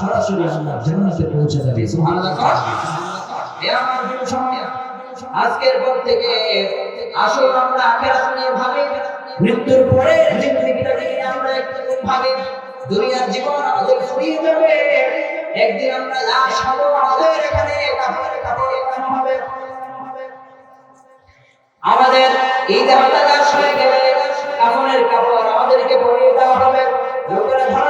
সরাসরি আপনার জান্নাতে পৌঁছে সুবহানাল্লাহ। আমার প্রিয় আজকের পর থেকে আমরা নিয়ে ভাবি। মৃত্যুর পরে আমরা একটু ভাবি। দুনিয়ার জীবন আমাদের ফুরিয়ে যাবে। একদিন আমরা লাশ হব আমাদের এখানে কেন হবে। আমাদের এই দেহটা দাস হয়ে গেলে কাপড়ের কাপড় আমাদেরকে পরিয়ে দেওয়া হবে। লোকেরা করে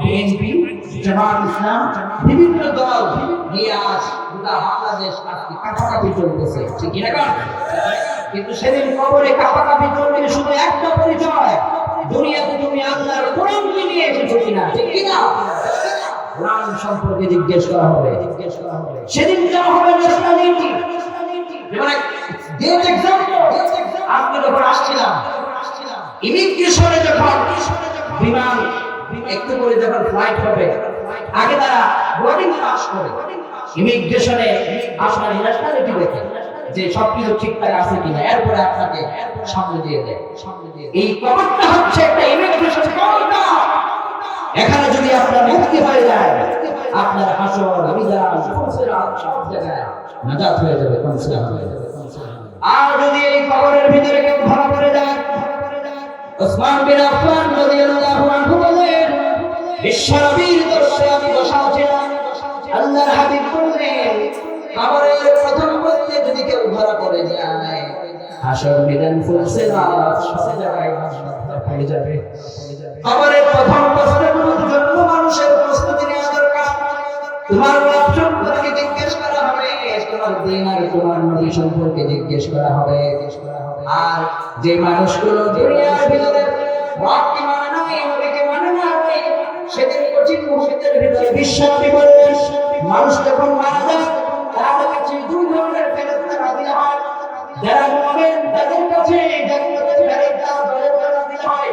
বিএনপি, জামাত ইসলাম, বিভিন্ন দল নিয়ে আজ গোটা বাংলাদেশ আজকে কাছাকাছি চলতেছে। ঠিক কিনা কারণ কিন্তু সেদিন কবরে কাছাকাছি চলবে শুধু একটা পরিচয়, দুনিয়াতে তুমি আল্লাহর কোরআনকে নিয়ে এসেছ কিনা, ঠিক কিনা? কোরআন সম্পর্কে জিজ্ঞেস করা হবে। জিজ্ঞেস করা হবে সেদিন যা হবে যখন আসছিলাম ইমিগ্রেশনে যখন বিমান একটু করে যখন ফ্লাইট হবে, আগে তারা বোর্ডিং পাস করে। ইমিগ্রেশনে আপনার ন্যাশনালিটি দেখে যে সবকিছু ঠিকঠাক আছে কিনা, এরপরে আপনাকে সামনে দিয়ে দেয়। এই কবরটা হচ্ছে একটা ইমিগ্রেশন এখানে যদি আপনার মুক্তি হয়ে যায়, আপনার হাসর বিদান সব জায়গায় নাজাত হয়ে যাবে কনসিলাম হয়ে যাবে। আর যদি এই কবরের ভিতরে কেউ ধরা পড়ে যায় ওসমান বিন আফফান রাদিয়াল্লাহু আনহু বলেন বিশ্বনবীর দরবারে আমি বসা ছিলাম। আল্লাহর হাবিব বললেন, কবরের প্রথম পথে যদি কেউ ধরা পড়ে যায়, হাসর বিদান ফুলসিরাত সব জায়গায় নাজাত হয়ে যাবে। কবরের প্রথম প্রশ্নগুলোর জন্য মানুষের প্রস্তুতি নেওয়া দরকার। তোমার তোমার দিন আর তোমার নবী সম্পর্কে জিজ্ঞেস করা হবে। আর যে মানুষগুলো দুনিয়ার ভিতরে রবকে মানে নাই নবীকে মানে নাই সেদিন কঠিন মুহূর্তের ভিতরে বিশ্বাসী বলবেন মানুষ যখন মারা যায়, তার কাছে দুই ধরনের ফেরত রাজি হয়। যারা মুমিন তাদের কাছে জান্নাতের ফেরেশতা দলে দলে রাজি হয়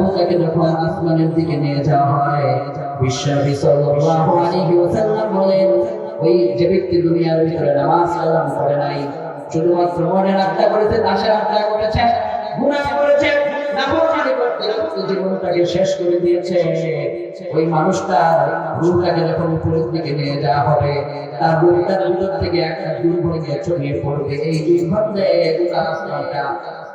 লোকটা যখন আসমানের দিকে নিয়ে যাওয়া হয়, বিশ্বনবী সাল্লাল্লাহু আলাইহি ওয়াসাল্লাম বলেন, ওই যে ব্যক্তি দুনিয়ার ভিতরে নামাজ কালাম করে নাই, শুধুমাত্র মনের আড্ডা করেছে দাসের আড্ডা করেছে, গুনাহ করেছে জীবনটাকে শেষ করে দিয়েছে। ওই মানুষটা রূহটাকে যখন উপরের দিকে নিয়ে যাওয়া হবে, তার ভিতর থেকে একটা ছড়িয়ে পড়বে। এই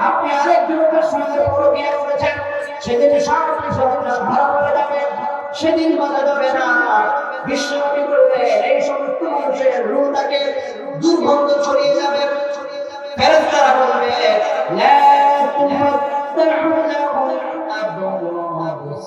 আপনি সঙ্গে পরকিয়া করেছেন সেদিন ধরা পড়ে যাবে সেদিন বাধা যাবে না এই সমস্ত মানুষের দুর্গন্ধ ছড়িয়ে যাবে বলবে তুফাত্তাহু লাহুম আবওয়াবুস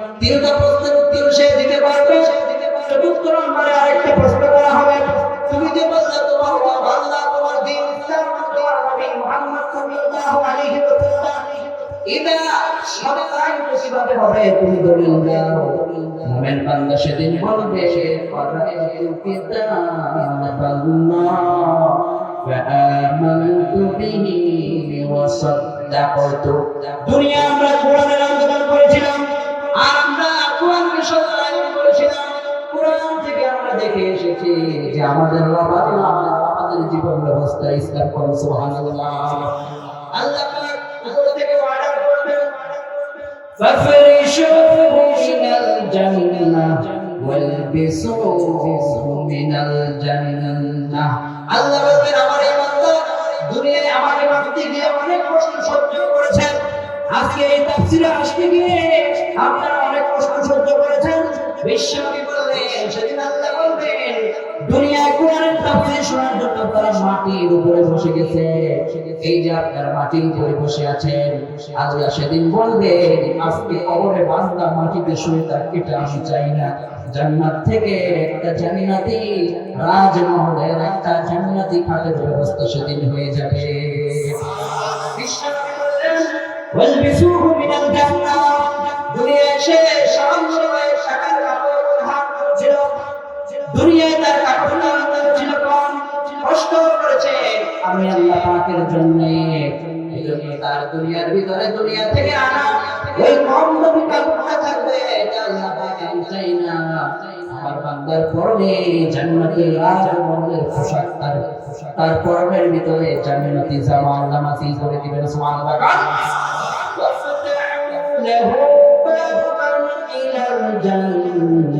তিনটা প্রশ্নের উত্তর সে দিতে পারবে চতুর্থ নম্বরে আরেকটা প্রশ্ন করা হবে তুমি যে বললে তোমার রব আল্লাহ তোমার দিন ইসলাম তোমার নবী মুহাম্মদ সাল্লাল্লাহু আলাইহি ওয়াসাল্লাম এটা সত্যায়ন কিভাবে হবে তুমি দলিল দাও মুমিন বান্দা সেদিন বলবে করাইতু কিতাবাল্লাহ فآمنت به وصدقت দুনিয়া আমরা কোরআনের আন্দোলন করেছিলাম আর দেখে এসেছি যে আমাদের বাবা আমাদের জীবন ব্যবস্থা ইসলাম করেন, সুবহানাল্লাহ। আল্লাহ পাক সেদিন আল্লাহ কোরআনের তাফসির শোনার জন্য তারা একটা জান্নাতি রাজমহলের একটা জান্নাতি খাটের ব্যবস্থা সেদিন হয়ে যাবে। বিশ্বনবী বললেন ওয়ালবিসুহু মিনাল জান্নাহ জন্য এজন্য তার দুনিয়ার ভিতরে দুনিয়া থেকে আনা ওই কম দামি কাপড়টা থাকবে এটা আল্লাহ পাক আমি চাই না আমার বান্দার পরনে জান্নাতি রাজমহলের পোশাক তার তার পরনের ভিতরে জান্নাতি জামা আল্লাহ নাসিল করে দিবেন সুবহানাল্লাহ له بابا إلى الجنة আল্লাহ পাক বলবেন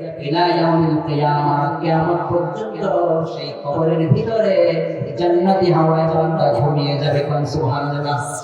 সেই কবরের ভিতরে জান্নাতি হাওয়ায় বান্দা ঘুমিয়ে যাবে কোন সুবহানাল্লাহ।